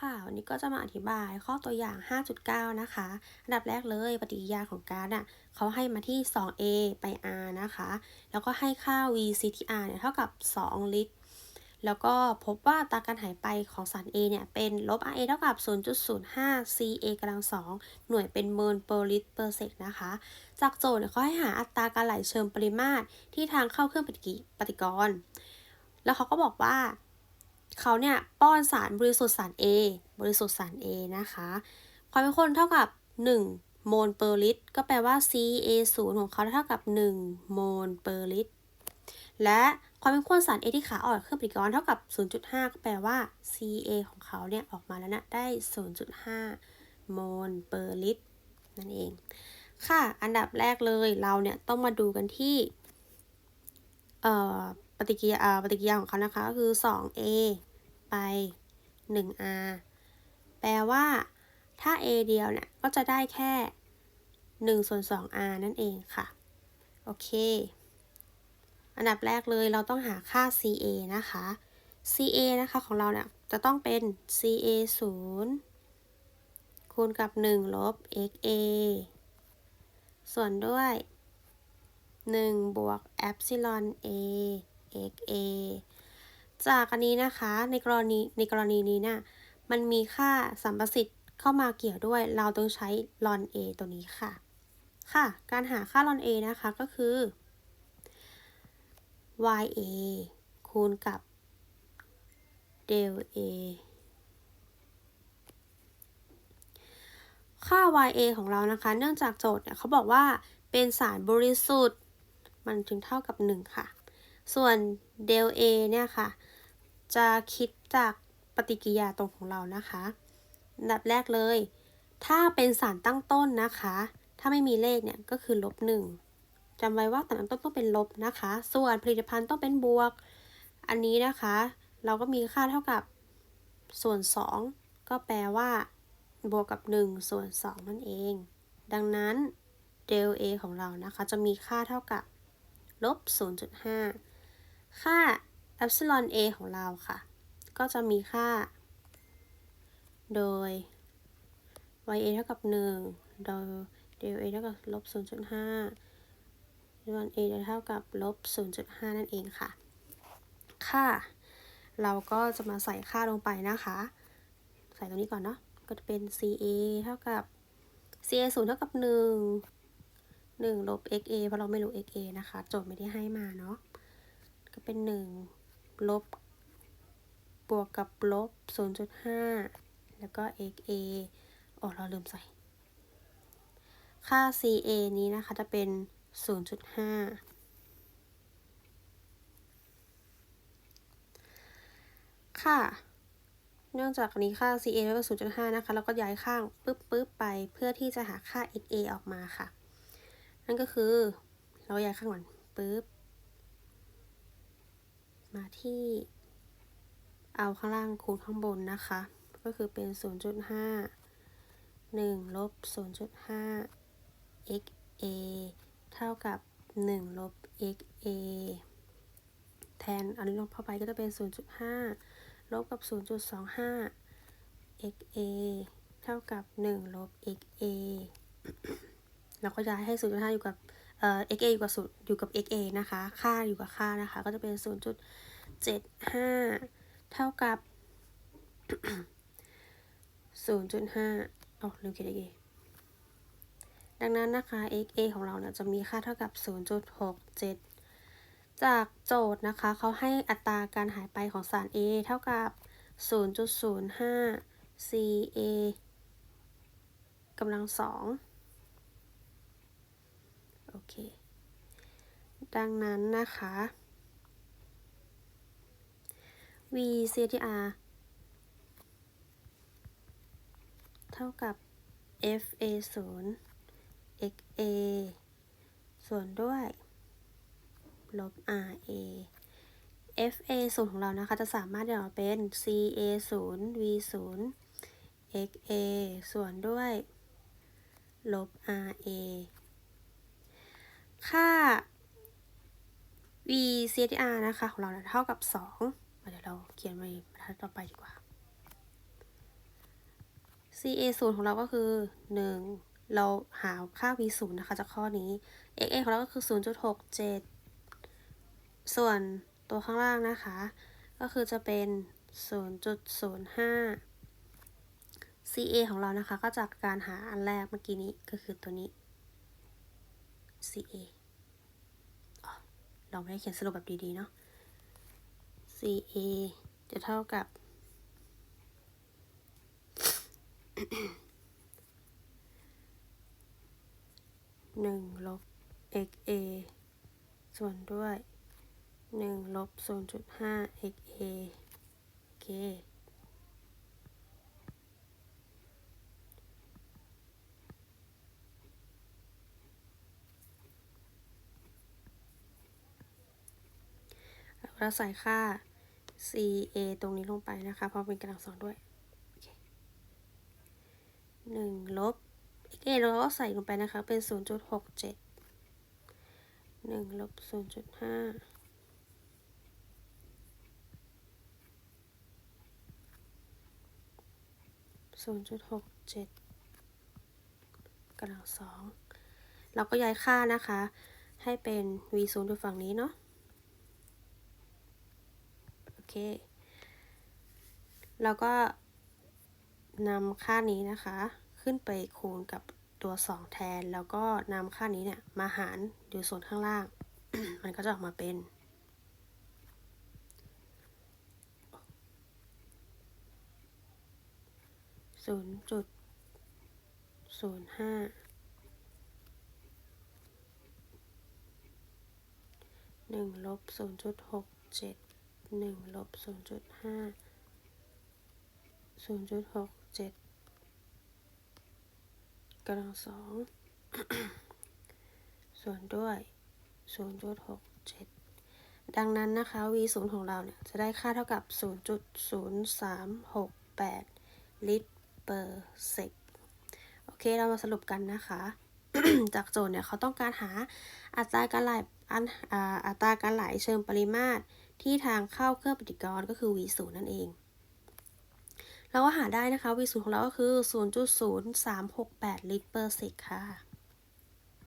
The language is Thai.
ค่ะ วันนี้ก็จะมาอธิบายข้อตัวอย่าง 5.9 นะคะ อันดับแรกเลยปฏิกิริยาของก๊าซอะเขาให้มาที่ 2a ไป r นะคะ แล้วก็ให้ค่า v ctr เนี่ยเท่ากับ 2 ลิตร แล้วก็พบว่าตาการหายไปของสาร A เนี่ย เป็นลบ RA เท่ากับ 0.05 CA กำลัง2หน่วยเป็นเมิลเปอร์ลิตรเปอร์เซกนะคะ จากโจทย์เนี่ยเขาให้หาอัตราการไหลเชิงปริมาตรที่ทางเข้าเครื่องปฏิกิปฏิกรณ์ แล้วเขาก็บอกว่า เขาเนี่ยป้อนสารบริสุทธิ์สาร A บริสุทธิ์สาร A นะคะ ความเป็นคนเท่ากับ 1 โมลเปอร์ลิตร ก็แปลว่า CA0 ของเขาเท่ากับ 1 โมลเปอร์ลิตร และความเป็นขั้วสาร A ที่ขาออกเครื่องปฏิกรณ์เท่ากับ 0.5 ก็แปลว่า CA ของเขาเนี่ยออกมาแล้วนะได้ 0.5 โมลเปอร์ลิตร นั่นเอง ค่ะ อันดับแรกเลยเราเนี่ยต้องมาดูกันที่ เอ่อ ปฏิกิริยาปฏิกิริยาของเขานะคะก็คือ 2a ไป 1r แปลว่า ถ้า a เดียวเนี่ย ก็จะได้แค่1ส่วน 2r นั่นเองค่ะ โอเค อันดับแรกเลยเราต้องหาค่า ca นะคะ ca นะคะของเราเนี่ย จะต้องเป็น ca 0คูณกับ 1 ลบ xa ส่วนด้วย 1 บวก epsilon a xa จากอันนี้นะคะในกรณีในกรณีนี้เนี่ยมันมีค่าสัมประสิทธิ์เข้ามาเกี่ยวด้วย เราต้องใช้ ln a ตัวนี้ค่ะ ค่ะ การหาค่า ln a นะคะก็คือ ya คูณกับ del a ค่า ya ของเรานะคะ เนื่องจากโจทย์เนี่ยเขาบอกว่าเป็นสารบริสุทธิ์ มันจึงเท่ากับ 1 ค่ะ ส่วน del a เนี่ยค่ะ จะคิดจากปฏิกิริยาตรงของเรานะคะอันดับแรกเลย ถ้าเป็นสารตั้งต้นนะคะ ถ้าไม่มีเลขเนี่ยก็คือลบหนึ่งจำไว้ว่าสารตั้งต้นต้องเป็นลบนะคะ ส่วนผลิตภัณฑ์ต้องเป็นบวก อันนี้นะคะ เราก็มีค่าเท่ากับส่วน 2 ก็แปลว่า บวกกับ 1 ส่วน 2 นั่นเอง ดังนั้น del a ของเรานะคะ จะมีค่าเท่ากับลบ0.5 ค่า epsilon a ของเราค่ะ ก็จะมีค่า โดย ya เท่ากับ 1 โดย del a เท่ากับลบ0.5 epsilon a จะเท่ากับลบ0.5 นั่นเองค่ะ ค่า เราก็จะมาใส่ค่าลงไปนะคะ ใส่ตรงนี้ก่อนเนาะ ก็จะเป็น ca เท่ากับ ca 0เท่ากับ 1 1 ลบ xa เพราะเราไม่รู้ xa นะคะ โจทย์ไม่ได้ให้มาเนาะ ก็เป็น 1 ลบบวกกับลบ 0.5 แล้วก็ xa โอ้เราลืมใส่ ค่า ca นี้นะคะจะเป็น 0.5ค่ะเนื่องจากนี้ค่า ca เท่ากับ0.5 นะคะเราก็ย้ายข้างปึ๊บปึ๊บไป เพื่อที่จะหาค่า xa ออกมาค่ะ นั่นก็คือ เราย้ายข้างก่อนปึ๊บ มาที่เอาข้างล่างคูณข้างบนนะคะ ก็คือเป็น 0.5 1ลบ0.5 xa เท่ากับ 1 ลบ xa แทนอันนี้ลบเข้าไปก็จะเป็น 0.5 ลบกับ 0.25 xa เท่ากับ 1 ลบ xa แล้วก็ย้ายให้ 0.5 อยู่กับ เอ่อ xa อยู่กับ0อยู่กับ xa นะคะ ค่าอยู่กับค่านะคะ ก็จะเป็น 0.75 เท่ากับ 0.5อ๋อลืมเขียน xa ดังนั้นนะคะ xa ของเราเนี่ยจะมีค่าเท่ากับ 0.67 จากโจทย์นะคะ เขาให้อัตราการหายไปของสาร A เท่ากับ 0.05 ca กำลังสอง โอเค ดังนั้นนะคะ v ctr เท่ากับ fa 0 xa ส่วนด้วย ลบ ra fa 0ของเรานะคะ จะสามารถเดี๋ยวเป็น ca 0 v 0 xa ส่วนด้วย ลบ ra ค่า v ctr นะคะ ของเราเท่ากับ 2 เดี๋ยวเราเขียนไว้บรรทัดต่อไปดีกว่า CA ศูนย์ของเราก็คือ 1 เราหาค่า V ศูนย์นะคะจากข้อนี้ XA ของเราก็คือ 0.67 ส่วนตัวข้างล่างนะคะ ก็คือจะเป็น 0.05 CA ของเรานะคะ ก็จากการหาอันแรกเมื่อกี้นี้ก็คือตัวนี้ CA เราไม่ได้เขียนสรุปแบบดี ๆ เนาะ CA จะเท่ากับ หนึ่งลบ xa ส่วนด้วยหนึ่งลบศูนจุดห้า xa โอเค เราใส่ค่า ca ตรงนี้ลงไปนะคะ เพราะเป็นกำลังสองด้วยหนึ่งลบ xa เราก็ใส่ลงไปนะคะ เป็น 0.67 1ลบ0.5 0.67กำลังสองเราก็ย้ายค่านะคะ ให้เป็น v 0อยู่ฝั่งนี้เนาะ เค แล้วก็นำค่านี้นะคะ ขึ้นไปคูณกับตัว 2 แทน แล้วก็นำค่านี้เนี่ยมาหารอยู่ส่วนข้างล่าง มันก็จะออกมาเป็น ศูนย์จุดศูนย์ห้าหนึ่งลบศูนย์จุดหกเจ็ด หนึ่งลบศูนย์จุดห้าศูนย์จุดหกเจ็ดกำลังสองส่วนด้วยศูนย์จุดหกเจ็ดดังนั้นนะคะ v ศูนย์ของเราเนี่ย จะได้ค่าเท่ากับศูนย์จุดศูนย์สามหกแปดลิตร per sec โอเค เรามาสรุปกันนะคะ จากโจทย์เนี่ย เขาต้องการหาอัตราการไหลอันอัตราการไหลเชิงปริมาตร ที่ทางเข้าเครื่องปฏิกรณ์ก็คือ v 0 นั่นเอง เราก็หาได้นะคะ v 0 ของเราก็คือ 0.0368 ลิตรเปอร์เซกค่ะ